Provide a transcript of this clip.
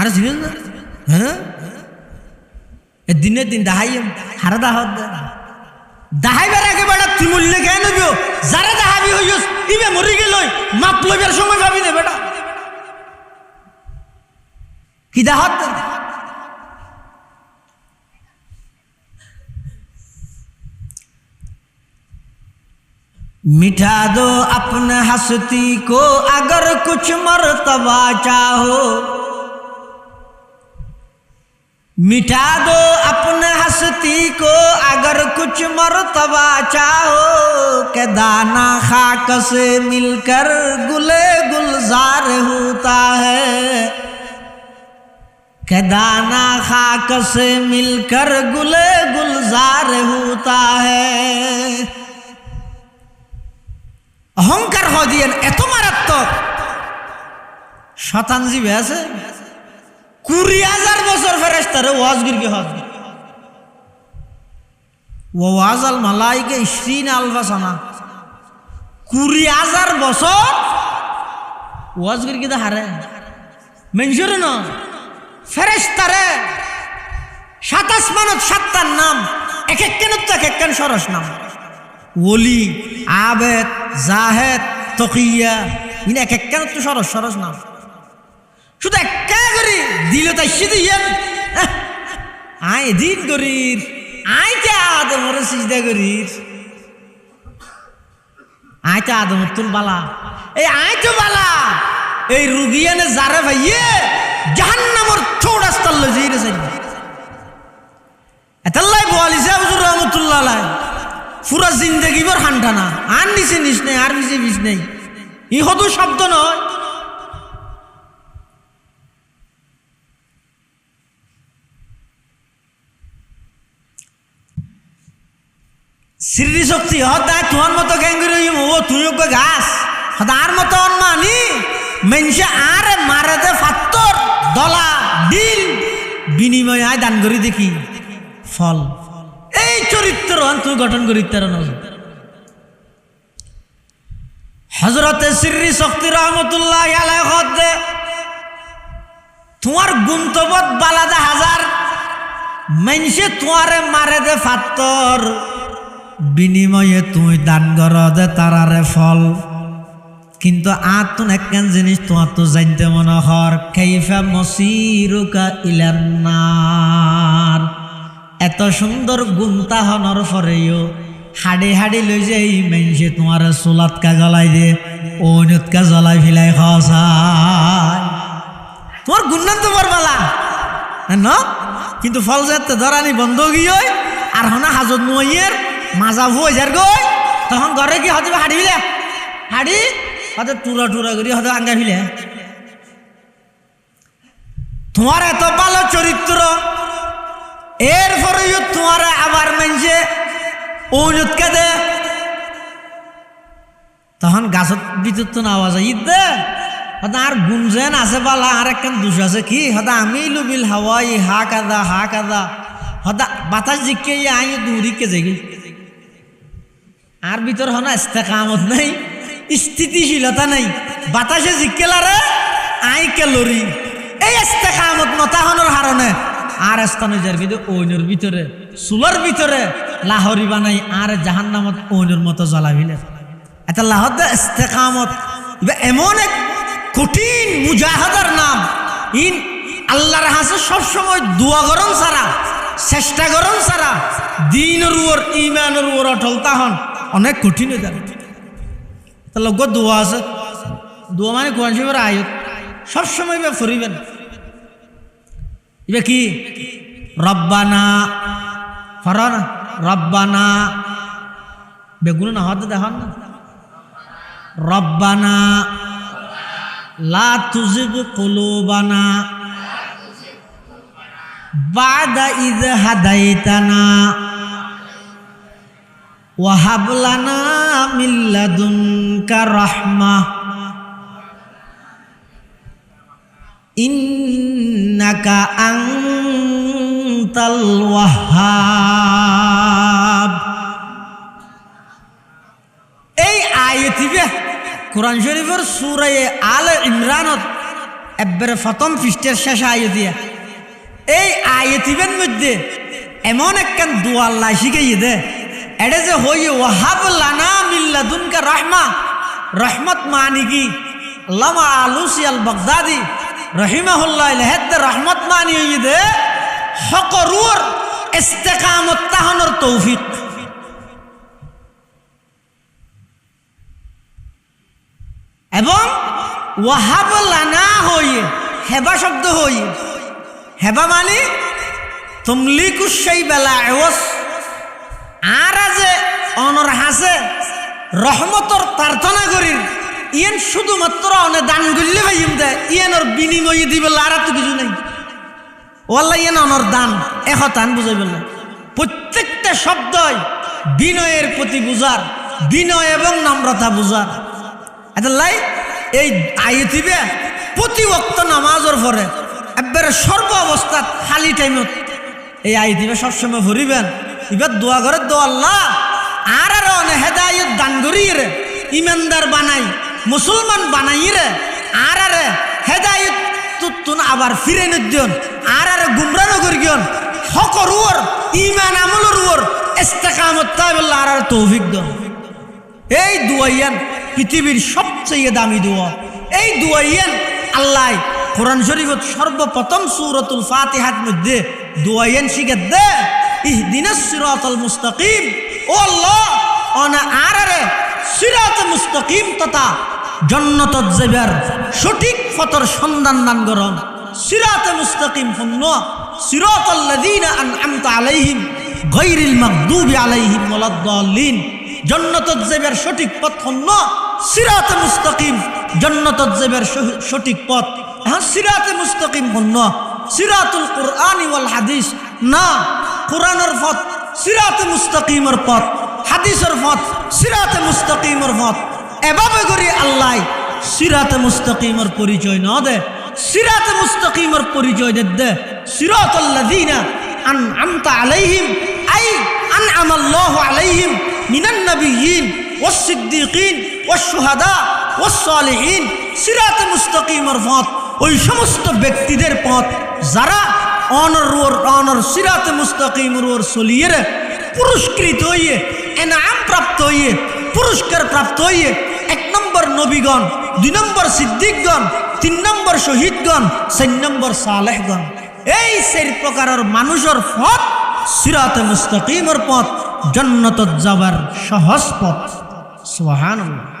আর চিনেন না হ্যাঁ এ দিনের দিন দাহাই হারা দাহাত দাহাইবার আগে বেটা তুই মরলে কেন নবিও যারা দাহাবি হইস ইবে মরি গেল মাপ লইবার সময় ভাবি নে বেটা কি দাহাত मिठा दो अपने हस्ती को अगर कुछ मरतबा चाहो मिटा दो अपने हस्ती को अगर कुछ मरतबा चाहो के दाना खाक से मिलकर गुले गुलजार होता है के दाना खाक से मिलकर गुले गुलजार होता है অহংকার হদিয়েন এত মারাত্মক শতানজীবী আছে কুড়ি হাজার বছর ফেরেস্তারে ওয়াজ গিরকে হজ ওয়াজ আল মালাইকে ইসরিন আলফাসানা কুড়ি হাজার বছর ওয়াজ গিরকে হারে মেনসুর ন। ফেরেস্তারে সাতাশ মানত সাতটার নাম এক এক কেন তো এক এক সরস নাম। ওলি, আবেদ, জাহেদ, তকিয়া, ইন এক এক তো সরস সরস নাম। শুধু একটা করি দিল তাই সিধু ইয়ান আয় দিন করির। আয় তে আদমর সিজদা করির। আয় তে আদমর তুল বালা। এই আয় তো বালা। এই রুগিয়ানে যারে ভাইয়ে, জাহান্নামর চৌরাস্তার রে সাইড এতাল্লাই বোয়ালিসা হুজুর রহমতুল্লাহ আলাই পুরা জিন্দগি বর হান্টানা আর নিচে নিস নেই, আর নিচে বিষ নেই। ইহতো শব্দ নয়। শ্রী শক্তি হদায় তোমার মতো গ্যাঙ্গুরি ও তুই গাছ হদার মতো অনমানি। মেনসে আর মারে দে ফাত্তর, দলা ডিল বিনিময় আয় দান করি দেখি, ফল। এই চরিত্র তুই গঠন করি তার হজরতে শ্রী শক্তি রহমতুল্লাহ দে তোমার গুন্তবত বালাদা হাজার। মেনসে তোমারে মারে দে ফাত্তর। বিনিময়ে তুই দান কর দে তারারে ফল। কিন্তু আর তো একখান জিনিস তোমার তো জানতে মনে হর, কেইফা মসিরুকা ইলান্নার এত সুন্দর গুন্তা হনর পরেও হাড়ি হাড়ি লই যে এই মেনসে তোমার সোলাতকা জ্বলাই দে ঐনতকা জ্বলাই ফিলাই খসায়। তোমার গুন্নান তো বরবালা ন? কিন্তু ফল যাতে ধরানি বন্ধ গিয়ে আর হনা হাজত মুয়ের মাজা ভুয়ে যার গই তখন ঘরে কি হতে হাড়ি ফিলে হাড়ি হতে টুরা টুরা করি হতে আঙ্গা ফিলে তোমার এত ভালো চরিত্র এরপরে তোমার আবার মানছে ঔনতকে দে তখন গাছত ভিতর তো আওয়াজ ঈদ দে হয়তো আর গুঞ্জেন আছে বালা আর একখান দুষ আছে কি? হয়তো আমি লুবিল হাওয়াই হা কাদা হা কাদা। হয়তো বাতাস জিকে আই দূরিকে যাই আর ভিতর হনা ইস্তেকামত নাই, স্থিতিশীলতা নাই। বাতাসে জিকেলারে আই কেলরি এই ইস্তেকামত নতাহনের হারণে। আর স্থানে যার কিন্তু ঐনের ভিতরে চুলার ভিতরে লাহরি বানাই, আর জাহান নামত ঐনের মতো জ্বলাবিলে। এটা লাহত ইস্তেকামত। এমন এক কঠিন মুজাহাদার নাম। ইন আল্লাহর হাসে সবসময় দোয়া গরম ছাড়া চেষ্টা গরম ছাড়া দিনের উপর ইমানের উপর অটল তাহন অনেক কঠিন হয়ে যাবে। তার লগ দোয়া আছে। দোয়া মানে কোরআন শরীফের আয়ত। সবসময় বা ফরিবেন। এবার কি? রব্বানা ফরান রব্বানা। বেগুন না হতে দেখান না। রব্বানা, লা তুজিগ কুলুবানা। বাদা ইদ হাদাইতানা। এই আয়াতিবে কোরআন শরীফের সূরায়ে আল ইমরানত একবারে প্রথম পৃষ্ঠের শেষ আয় দিয়া এই আয়তিবের মধ্যে এমন একখান দোয়া আল্লাহ শিখাইয়ে দে। এটা যে হই ওয়াহাব লানা মিল্লাদুনকা রহমা। রহমত মানি কি? আল্লামা আলুসি আল বগদাদি, রহিমাহুল্লাহ লেহেদ রহমত মানি হইয়ে দে হকরুর ইস্তেকামত তাহনর তৌফিক। এবং ওয়াহাব লানা হইয়ে, হেবা শব্দ হইয়ে। হেবা মানে তুমলিকুসাই বেলা এওস আর যে অনর হাসে রহমতর প্রার্থনা করির ইয়েন শুধুমাত্র অনে দান করলে ভাইম দে ইয়েনর বিনিময়ে দিবে আর তো কিছু নেই। ওয়াল্লা ইয়েন অনর দান এখ তান বুঝাই বললে প্রত্যেকটা শব্দই বিনয়ের প্রতি বুঝার, বিনয় এবং নম্রতা বুঝার। লাই, এই আইতিবে প্রতি বক্ত নামাজের পরে, একবারে সর্ব অবস্থাত খালি টাইমত এই আই দিবে সবসময় ভরিবেন। এবার দোয়া করে দোয়া আল্লাহ। আর আর হেদায়ত দান ইমানদার বানাই, মুসলমান বানাই রে। আর আরে হেদায়ত তুন আবার ফিরে নিদিয়ন আর আরে গুমরানো করি গিয়ন। হকর উর ইমান আমলর উর ইস্তেকামত আর আর তৌফিক দন এই দুয়াইয়ান পৃথিবীর সবচেয়ে দামি দোয়া। এই দুয়াইয়ান আল্লাহ কোরআন শরীফত সর্বপ্রথম সুরতুল ফাতিহার মধ্যে দুয়াইয়ান শিখে দে। ইহদিনাস সিরাতাল মুস্তাকিম। ও আল্লাহ, অনা আরারে সিরাত মুস্তাকিম তথা জন্নত যাবার সঠিক পথর সন্ধান দান করন সিরাত মুস্তাকিম পূর্ণ সিরাতাল্লাযীনা আনআমতা আলাইহিম গায়রিল মাগদুবি আলাইহিম ওয়ালাদ-দাল্লিন। জন্নত জেবের সঠিক পথ হন্য সিরাতে মুস্তাকিম। জন্নত জেবের সঠিক পথ। হ্যাঁ সিরাতে মুস্তাকিম হন্য সিরাতুল কোরআন ওয়াল হাদিস। না কোরআনের পথ, সিরাতে মুস্তাকিমের পথ, হাদিসের পথ, সিরাতে মুস্তাকিমের পথ। এভাবে করি আল্লাহ সিরাতে মুস্তাকিমের পরিচয় না দে, সিরাতে মুস্তাকিমের পরিচয় দে দে। সিরাতাল্লাযীনা আন আমতা আলাইহিম, আই আন আমাল্লাহু আলাইহিম, মিনান নবিয়িন ওয়াস-সিদ্দীকিন ওয়াস-শুহাদা ওয়াস-সালিহিন। সিরাত মুস্তাকিমের পথ, ওই সমস্ত ব্যক্তিদের পথ, যারা অনর অনর সিরাত মুস্তাকিমের ওর চলিয়ে পুরস্কৃত হইয়ে, এনাম প্রাপ্ত হইয়ে, পুরস্কার প্রাপ্ত হইয়ে, এক নম্বর নবীগণ, দুই নম্বর সিদ্দিকগণ, তিন নম্বর শহীদগণ, চার নম্বর সালেহগণ। এই চার প্রকারের মানুষের পথ সিরাতে মুস্তাকিমের পথ জন্নত যাবার সহজ পথ। সুবহানাল্লাহ।